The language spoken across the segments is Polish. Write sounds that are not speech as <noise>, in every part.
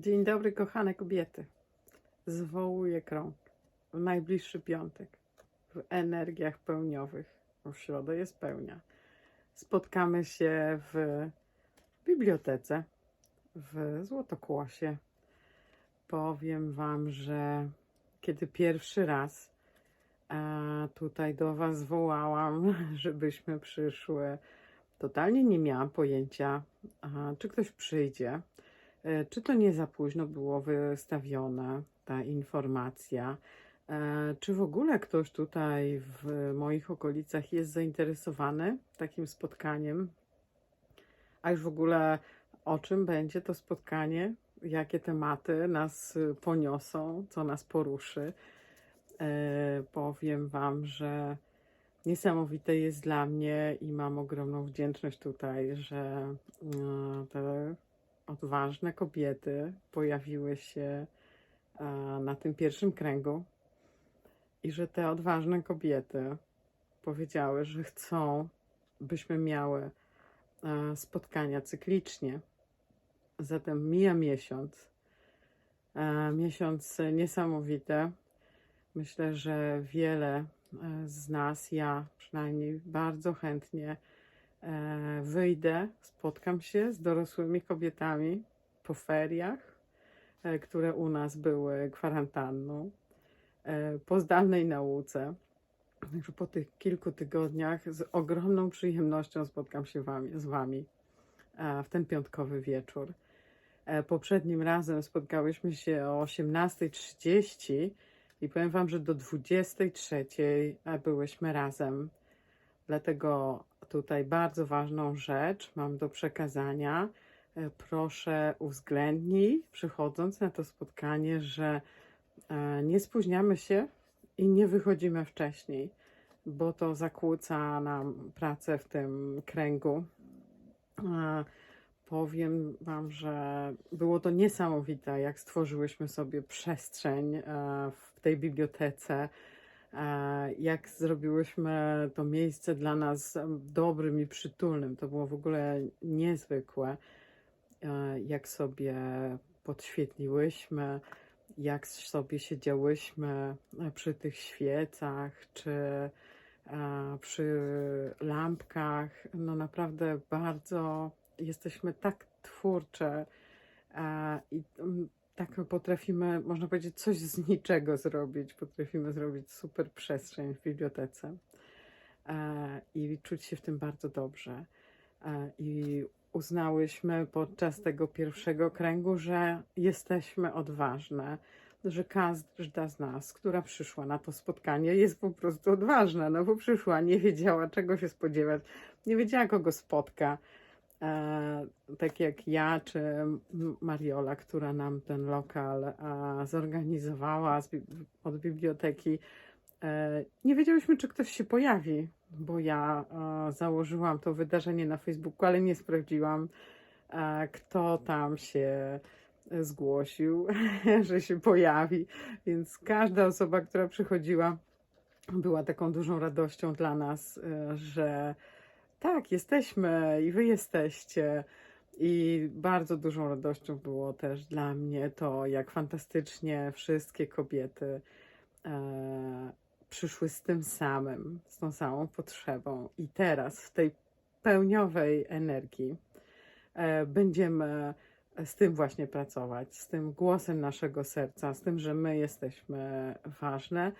Dzień dobry, kochane kobiety. Zwołuję krąg w najbliższy piątek w energiach pełniowych. W środę jest pełnia. Spotkamy się w bibliotece w Złotokłosie. Powiem Wam, że kiedy pierwszy raz e, tutaj do Was wołałam, <laughs> żebyśmy przyszły, totalnie nie miałam pojęcia, czy ktoś przyjdzie. E, Czy to nie za późno było wystawiona ta informacja? E, Czy w ogóle ktoś tutaj w moich okolicach jest zainteresowany takim spotkaniem? A już w ogóle o czym będzie to spotkanie? Jakie tematy nas poniosą? Co nas poruszy? E, Powiem Wam, że niesamowite jest dla mnie i mam ogromną wdzięczność tutaj, że te odważne kobiety pojawiły się e, na tym pierwszym kręgu i że te odważne kobiety powiedziały, że chcą, byśmy miały e, spotkania cyklicznie. Zatem mija miesiąc. E, Miesiąc niesamowity. Myślę, że wiele z nas, ja przynajmniej bardzo chętnie wyjdę, spotkam się z dorosłymi kobietami po feriach, e, które u nas były kwarantanną, e, po zdalnej nauce. Także po tych kilku tygodniach z ogromną przyjemnością spotkam się wami, z Wami e, w ten piątkowy wieczór. E, Poprzednim razem spotkałyśmy się o 18.30 i powiem Wam, że do 23.00 e, byłyśmy razem. Dlatego tutaj bardzo ważną rzecz mam do przekazania. E, Proszę uwzględnij, przychodząc na to spotkanie, że e, nie spóźniamy się i nie wychodzimy wcześniej, bo to zakłóca nam pracę w tym kręgu. E, Powiem Wam, że było to niesamowite, jak stworzyłyśmy sobie przestrzeń w tej bibliotece, jak zrobiłyśmy to miejsce dla nas dobrym i przytulnym. To było w ogóle niezwykłe, e, jak sobie podświetliłyśmy, jak sobie siedziałyśmy e, przy tych świecach, czy e, przy lampkach. No naprawdę bardzo jesteśmy tak twórcze e, i mm, tak potrafimy, można powiedzieć, coś z niczego zrobić. Potrafimy zrobić super przestrzeń w bibliotece e, i czuć się w tym bardzo dobrze. E, I uznałyśmy podczas tego pierwszego kręgu, że jesteśmy odważne, że każda z nas, która przyszła na to spotkanie, jest po prostu odważna, no bo przyszła, nie wiedziała czego się spodziewać, nie wiedziała kogo spotka. E, tak jak ja czy Mariola, która nam ten lokal e, zorganizowała od biblioteki, e, nie wiedziałyśmy, czy ktoś się pojawi, bo ja założyłam to wydarzenie na Facebooku, ale nie sprawdziłam, kto tam się zgłosił, <laughs> że się pojawi. Więc każda osoba, która przychodziła, była taką dużą radością dla nas, że tak, jesteśmy i wy jesteście. I bardzo dużą radością było też dla mnie to, jak fantastycznie wszystkie kobiety e, przyszły z tym samym, z tą samą potrzebą. I teraz w tej pełniowej energii e, będziemy z tym właśnie pracować, z tym głosem naszego serca, z tym, że my jesteśmy ważne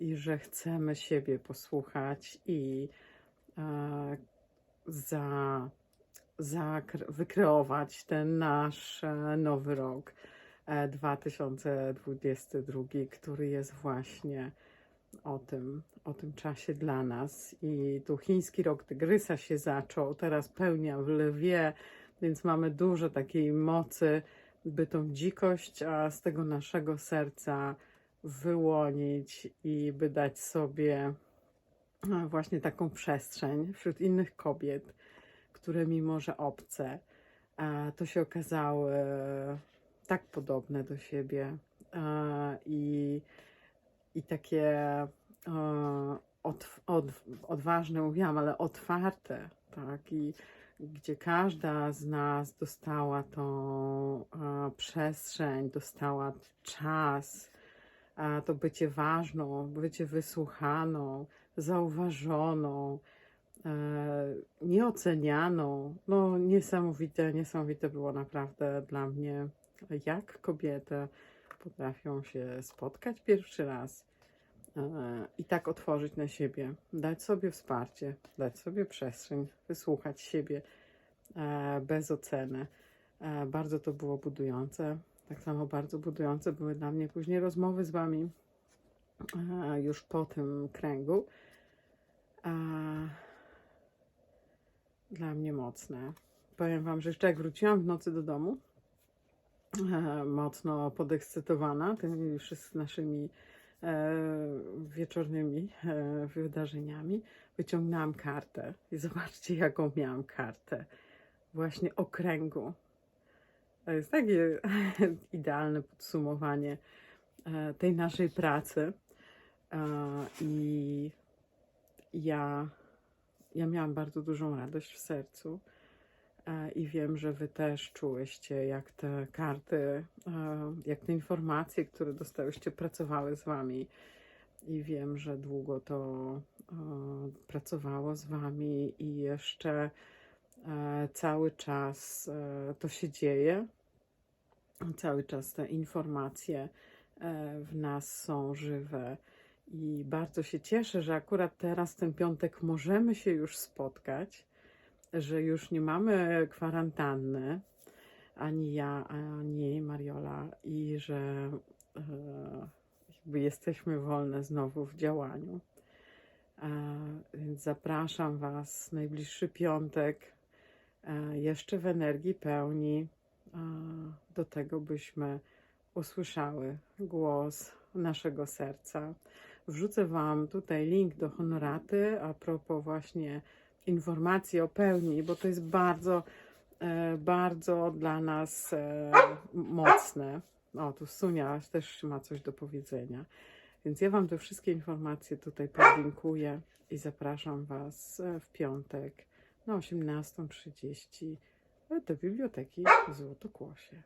i że chcemy siebie posłuchać i e, za, za wykreować ten nasz e, nowy rok e, 2022, który jest właśnie o tym, o tym czasie dla nas. I tu chiński rok tygrysa się zaczął, teraz pełnia w lwie, więc mamy dużo takiej mocy, by tą dzikość a z tego naszego serca wyłonić i by dać sobie właśnie taką przestrzeń wśród innych kobiet, które mimo, że obce, to się okazały tak podobne do siebie i, i takie e, od, od, odważne, mówiłam, ale otwarte, tak, i gdzie każda z nas dostała tą e, przestrzeń, dostała czas, to bycie ważną, bycie wysłuchaną, zauważoną, e, nieocenianą. No niesamowite, niesamowite było naprawdę dla mnie, jak kobiety potrafią się spotkać pierwszy raz e, i tak otworzyć na siebie, dać sobie wsparcie, dać sobie przestrzeń, wysłuchać siebie e, bez oceny. Bardzo to było budujące. Tak samo bardzo budujące były dla mnie później rozmowy z Wami już po tym kręgu. Dla mnie mocne. Powiem Wam, że jeszcze jak wróciłam w nocy do domu, e, mocno podekscytowana tymi wszyscy naszymi e, wieczornymi e, wydarzeniami, wyciągnęłam kartę i zobaczcie, jaką miałam kartę. Właśnie okręgu. To jest takie <laughs> idealne podsumowanie tej naszej pracy. I ja, ja miałam bardzo dużą radość w sercu. E, I wiem, że Wy też czułyście, jak te karty, e, jak te informacje, które dostałyście, pracowały z Wami. I wiem, że długo to e, pracowało z Wami i jeszcze cały czas to się dzieje. Cały czas te informacje w nas są żywe. I bardzo się cieszę, że akurat teraz, ten piątek, możemy się już spotkać że już nie mamy kwarantanny, ani ja, ani Mariola, i że e, jakby jesteśmy wolne znowu w działaniu. E, więc zapraszam Was najbliższy piątek, e, jeszcze w energii pełni, do tego, byśmy usłyszały głos naszego serca. Wrzucę Wam tutaj link do honoraty a propos właśnie informacji o pełni, bo to jest bardzo, e, bardzo dla nas e, mocne. O, tu Sunia też ma coś do powiedzenia. Więc ja Wam te wszystkie informacje tutaj podlinkuję i zapraszam Was e, w piątek na 18.30 do biblioteki Złotokłosie.